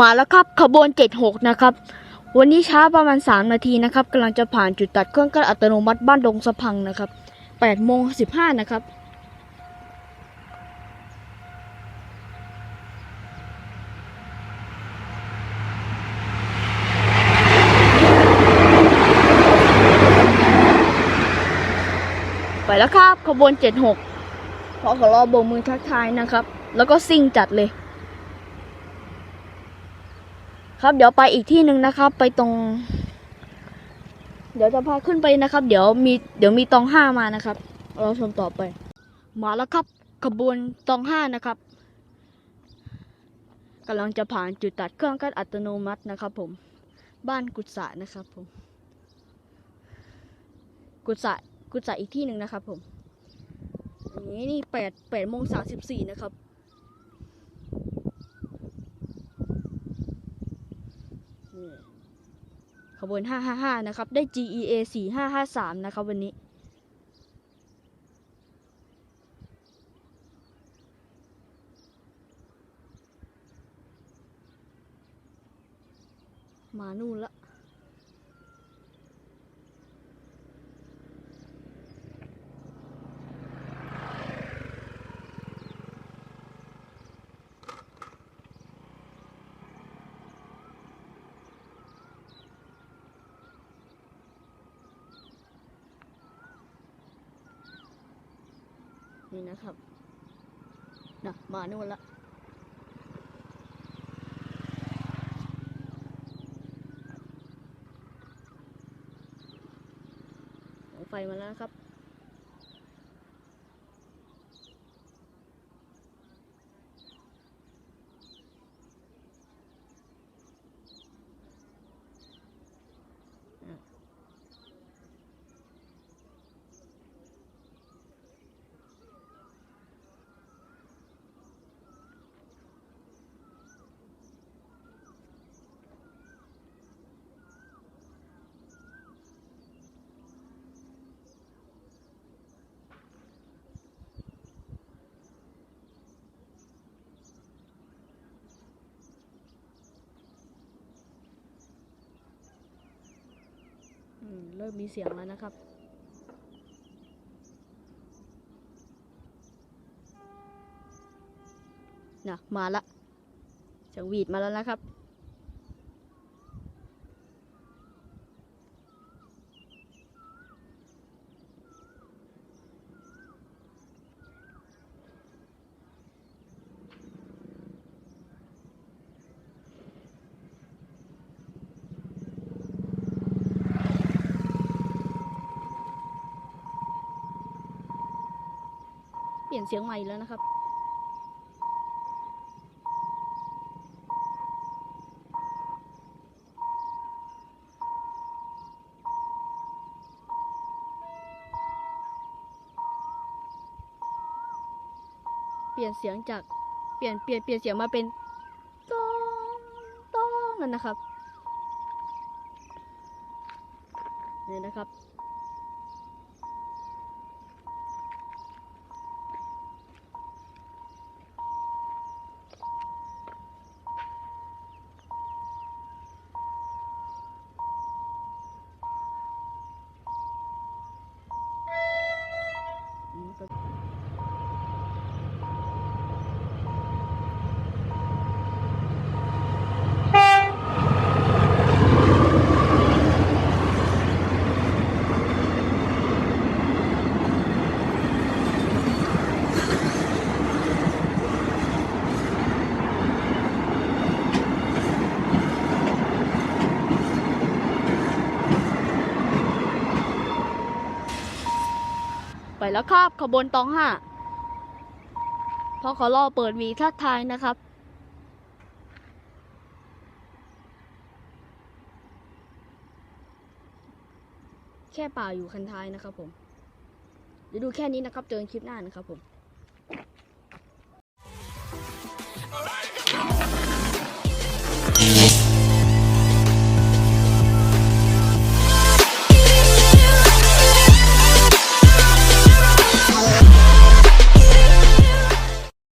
มาแล้วครับขบวน 76 นะครับ วันนี้ช้าประมาณ 3 นาทีนะครับกำลังจะผ่านจุดตัดเครื่องกั้นอัตโนมัติบ้านดงสะพังนะครับ8โมง15 นะครับไปแล้วครับขบวน 76 พอขอรอโบกมือทักทายนะครับ แล้วก็ซิ่งจัดเลย ครับเดี๋ยวไปอีกที่หนึ่งนะครับ ไปตรง เดี๋ยวจะพาขึ้นไปนะครับ เดี๋ยวมีเดี๋ยวมีตองห้ามานะครับ เราชมต่อไปมาแล้วครับ ขบวนตองห้านะครับกำลังจะผ่านจุดตัดเครื่องกั้นอัตโนมัตินะครับ ผม บ้านกุศะนะครับ ผม กุศะกุศะอีกที่หนึ่งนะครับ ผมนนี้นี่แปดแปดโมงสามสิบสี่นะครับ นี่ ขบวน 555 นะครับ ได้ GEA 4553 นะครับวันนี้มานู่นละ นี่นะครับนะมานู่นละไฟมาแล้วครับ อืม เริ่มมีเสียงแล้วนะครับ นะมาละจังหวีดมาแล้วนะครับ เปลี่ยนเสียงใหม่แล้วนะครับ เปลี่ยนเสียงจากเปลี่ยนเปลี่ยนเปลี่ยนเสียงมาเป็นต้องต้องนั่นนะครับ นี่นะครับ แล้วครับ ขบวนตองห้าพอขอรอเปิดวีทักทายนะครับ แค่ป่าอยู่คันท้ายนะครับผมเดี๋ยวดูแค่นี้นะครับ เจอกันคลิปหน้านะครับผม